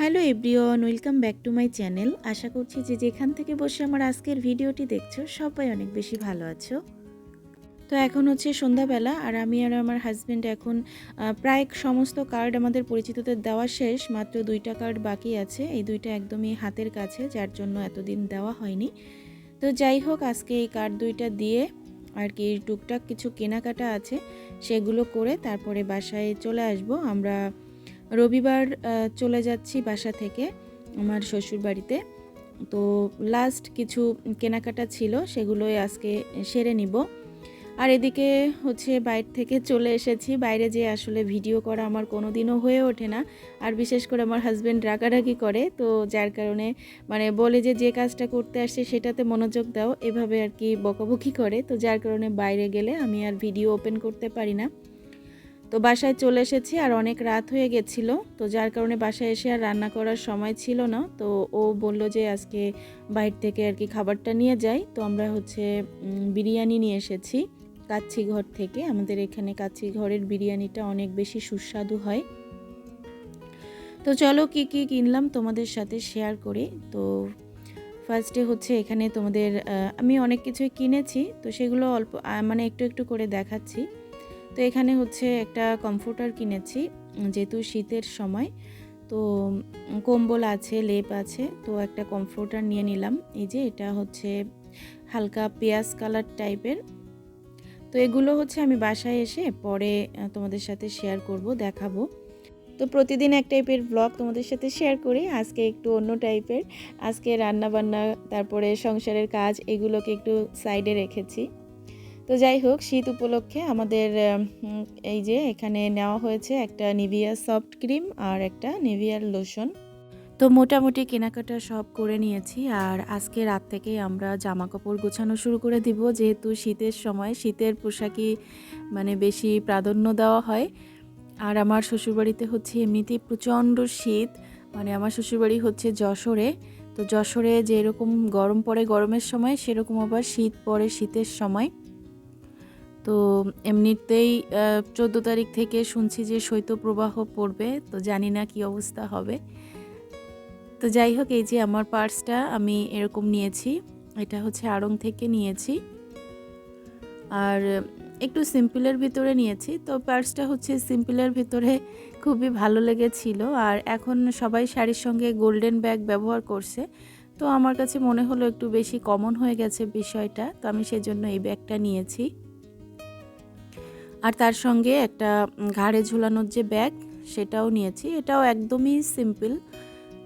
Hello everyone, welcome back to my channel. আশা করছি যে যেখান থেকে বসে আমার আজকের ভিডিওটি দেখছ, সবাই অনেক বেশি ভালো আছো। তো এখন হচ্ছে সন্ধ্যাবেলা আর আমি আর আমার হাজব্যান্ড এখন প্রায় সমস্ত কার্ড আমাদের পরিচিতদের দেওয়া শেষ, মাত্র দুইটা কার্ড বাকি আছে। এই দুইটা একদমই হাতের কাছে, যার জন্য এতদিন দেওয়া হয়নি। তো যাই হোক, আজকে এই কার্ড দুইটা দিয়ে আর কি টুকটাক কিছু কেনাকাটা আছে, সেগুলো করে তারপরে বাসায় চলে আসব। আমরা রবিবার চলে যাচ্ছি বাসা থেকে আমার শ্বশুর বাড়িতে তো লাস্ট কিছু কেনাকাটা ছিল, সেগুলোই আজকে সেরে নিব। আর এদিকে হচ্ছে বাইরে থেকে চলে এসেছি। বাইরে যে আসলে ভিডিও করা আমার কোনো দিনও হয়ে ওঠে না। আর বিশেষ করে আমার হাজব্যান্ড রাগারাগি করে, তো যার কারণে মানে বলে যে যে কাজটা করতে আসছে সেটাতে মনোযোগ দাও। এভাবে আর কি বকাবকি করে। তো যার কারণে বাইরে গেলে আমি আর ভিডিও ওপেন করতে পারি না। তো বাসায় চলে এসেছি আর অনেক রাত হয়ে গেছিল। তো যার কারণে বাসায় এসে আর রান্না করার সময় ছিল না। তো ও বলল যে আজকে বাইর থেকে আর কি খাবারটা নিয়ে যাই। তো আমরা হচ্ছে বিরিয়ানি নিয়ে এসেছি কাচ্চি ঘর থেকে। আমাদের এখানে কাচ্চি ঘরের বিরিয়ানিটা অনেক বেশি সুস্বাদু হয়। তো চলো কি কি কিনলাম তোমাদের সাথে শেয়ার করি। তো ফার্স্টে হচ্ছে এখানে তোমাদের আমি অনেক কিছুই কিনেছি। তো সেগুলো অল্প মানে একটু একটু করে দেখাচ্ছি। তো এখানে হচ্ছে একটা কমফোর্টার কিনেছি, যেহেতু শীতের সময়, তো কম্বল আছে, লেপ আছে, তো একটা কমফোর্টার নিয়ে নিলাম। এই যে এটা হচ্ছে হালকা পেঁয়াজ কালার টাইপের। তো এগুলো হচ্ছে আমি বাসায় এসে পরে তোমাদের সাথে শেয়ার করব, দেখাবো। তো প্রতিদিন এক টাইপের ব্লগ তোমাদের সাথে শেয়ার করি, আজকে একটু অন্য টাইপের আজকে রান্না বান্না তারপরে সংসারের কাজ, এগুলোকে একটু সাইডে রেখেছি। তো যাই হোক শীত উপলক্ষে আমাদের এই যে এখানে নেওয়া হয়েছে একটা নিভিয়া সফট ক্রিম আর একটা নিভিয়ার লোশন তো মোটামুটি কেনাকাটা সব করে নিয়েছি আর আজকে রাত থেকে আমরা জামা কাপড় গোছানো শুরু করে দিব। যেহেতু শীতের সময়, শীতের পোশাকই মানে বেশি প্রাধান্য দেওয়া হয়। আর আমার শ্বশুরবাড়িতে হচ্ছে এমনিতেই প্রচণ্ড শীত মানে আমার শ্বশুরবাড়ি হচ্ছে যশোরে। তো যশোরে যেরকম গরম পড়ে গরমের সময়, সেরকম আবার শীত পড়ে শীতের সময়। তো এমনিতেই চোদ্দ তারিখ থেকে শুনছি যে শৈত্যপ্রবাহ পড়বে, তো জানি না কি অবস্থা হবে। তো যাই হোক, এই যে আমার পার্সটা আমি এরকম নিয়েছি, এটা হচ্ছে আড়ং থেকে নিয়েছি। আর একটু সিম্পলের ভিতরে নিয়েছি, তো পার্সটা হচ্ছে সিম্পলের ভিতরে খুবই ভালো লেগেছিল। আর এখন সবাই শাড়ির সঙ্গে গোল্ডেন ব্যাগ ব্যবহার করছে, তো আমার কাছে মনে হলো একটু বেশি কমন হয়ে গেছে বিষয়টা, তো আমি সেজন্য এই ব্যাগটা নিয়েছি। আর তার সঙ্গে একটা ঘাড়ে ঝুলানোর যে ব্যাগ, সেটাও নিয়েছি। এটাও একদমই সিম্পল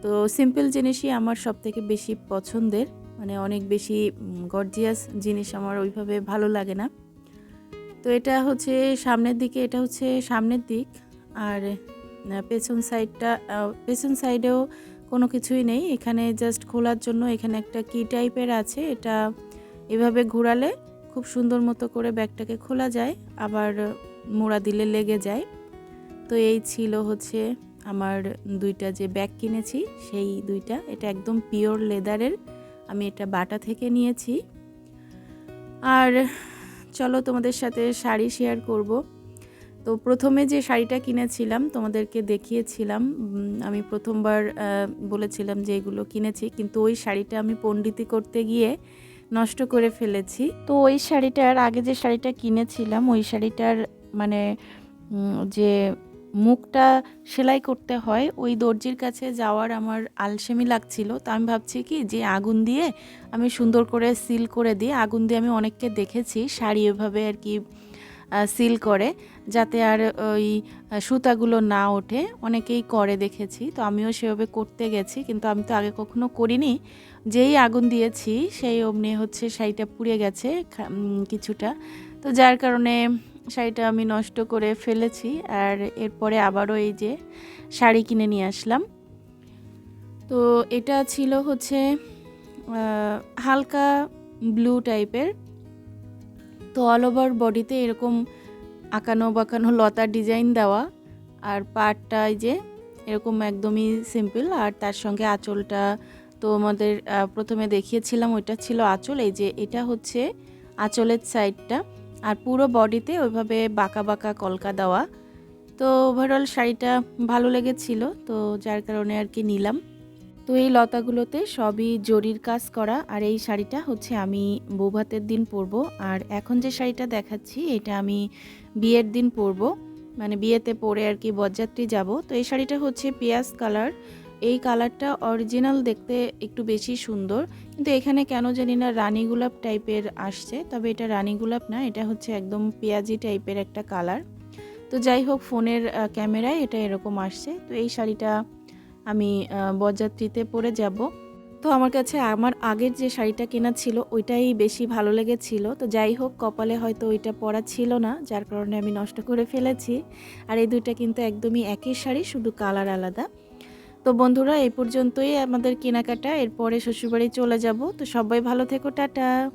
তো সিম্পল জিনিসই আমার সব থেকে বেশি পছন্দের। মানে অনেক বেশি গর্জিয়াস জিনিস আমার ওইভাবে ভালো লাগে না। তো এটা হচ্ছে সামনের দিকে, এটা হচ্ছে সামনের দিক। আর পেছন সাইডটা পেছন সাইডেও কোনো কিছুই নেই। এখানে জাস্ট খোলার জন্য এখানে একটা কি টাইপের আছে। এটা এভাবে ঘোরালে খুব সুন্দর মতো করে ব্যাগটাকে খোলা যায়, আবার মোড়া দিলে লেগে যায়। তো এই ছিল হচ্ছে আমার দুইটা যে ব্যাগ কিনেছি, সেই দুইটা। এটা একদম পিওর লেদারের, আমি এটা বাটা থেকে নিয়েছি। আর চলো তোমাদের সাথে শাড়ি শেয়ার করব। তো প্রথমে যে শাড়িটা কিনেছিলাম, তোমাদেরকে দেখিয়েছিলাম আমি প্রথমবার বলেছিলাম যে এগুলো কিনেছি, কিন্তু ওই শাড়িটা আমি পণ্ডিতি করতে গিয়ে নষ্ট করে ফেলেছি। তো ওই শাড়িটার, আগে যে শাড়িটা কিনেছিলাম, ওই শাড়িটার মানে যে মুখটা সেলাই করতে হয়, ওই দর্জির কাছে যাওয়ার আমার আলসেমি লাগছিল। তো আমি ভাবছি কি, যে আগুন দিয়ে আমি সুন্দর করে সিল করে দিই আগুন দিয়ে আমি অনেককে দেখেছি, শাড়ি এভাবে আর কি সিল করে যাতে আর ওই সুতাগুলো না ওঠে। অনেকেই করে দেখেছি, তো আমিও সেভাবে করতে গেছি, কিন্তু আমি তো আগে কখনো করিনি। যেই আগুন দিয়েছি, সেই অমনি হচ্ছে শাড়িটা পুড়ে গেছে কিছুটা। তো যার কারণে শাড়িটা আমি নষ্ট করে ফেলেছি, আর এরপরে আবারও এই যে শাড়ি কিনে নিয়ে আসলাম। তো এটা ছিল হচ্ছে হালকা ব্লু টাইপের তো অল ওভার বডিতে এরকম আঁকানো বাঁকানো লতার ডিজাইন দেওয়া। আর পাটটা এই যে এরকম একদমই সিম্পল আর তার সঙ্গে আঁচলটা তো আমাদের প্রথমে দেখিয়েছিলাম, ওইটা ছিল আঁচল। এই যে এটা হচ্ছে আঁচলের সাইডটা আর পুরো বডিতে ওইভাবে বাঁকা বাঁকা কলকা দেওয়া। তো ওভারঅল শাড়িটা ভালো লেগেছিল। তো যার কারণে আর কি নিলাম। তো এই লতাগুলোতে সবই জরির কাজ করা, আর এই শাড়িটা হচ্ছে আমি বৌভাতের দিন পরবো। আর এখন যে শাড়িটা দেখাচ্ছি, এটা আমি বিয়ের দিন পরবো। মানে বিয়েতে পরে আর কি বরযাত্রী যাব। তো এই শাড়িটা হচ্ছে পেঁয়াজ কালার। এই কালারটা অরিজিনাল দেখতে একটু বেশি সুন্দর। কিন্তু এখানে কেন জানি না রানী গোলাপ টাইপের আসছে। তবে এটা রানী গোলাপ না, এটা হচ্ছে একদম পেঁয়াজি টাইপের একটা কালার। তো যাই হোক, ফোনের ক্যামেরায় এটা এরকম আসছে। তো এই শাড়িটা আমি বরযাত্রীতে পরে যাব। তো আমার কাছে আমার আগের যে শাড়িটা কেনা ছিল, ওইটাই বেশি ভালো লেগেছিল। তো যাই হোক, কপালে হয়তো ওইটা পরা ছিল না, যার কারণে আমি নষ্ট করে ফেলেছি। আর এই দুইটা কিন্তু একদমই একই শাড়ি, শুধু কালার আলাদা। তো বন্ধুরা, এই পর্যন্তই আমাদের কেনাকাটা। এরপরে শ্বশুরবাড়ি চলে যাব। তো সবাই ভালো থেকো, টাটা।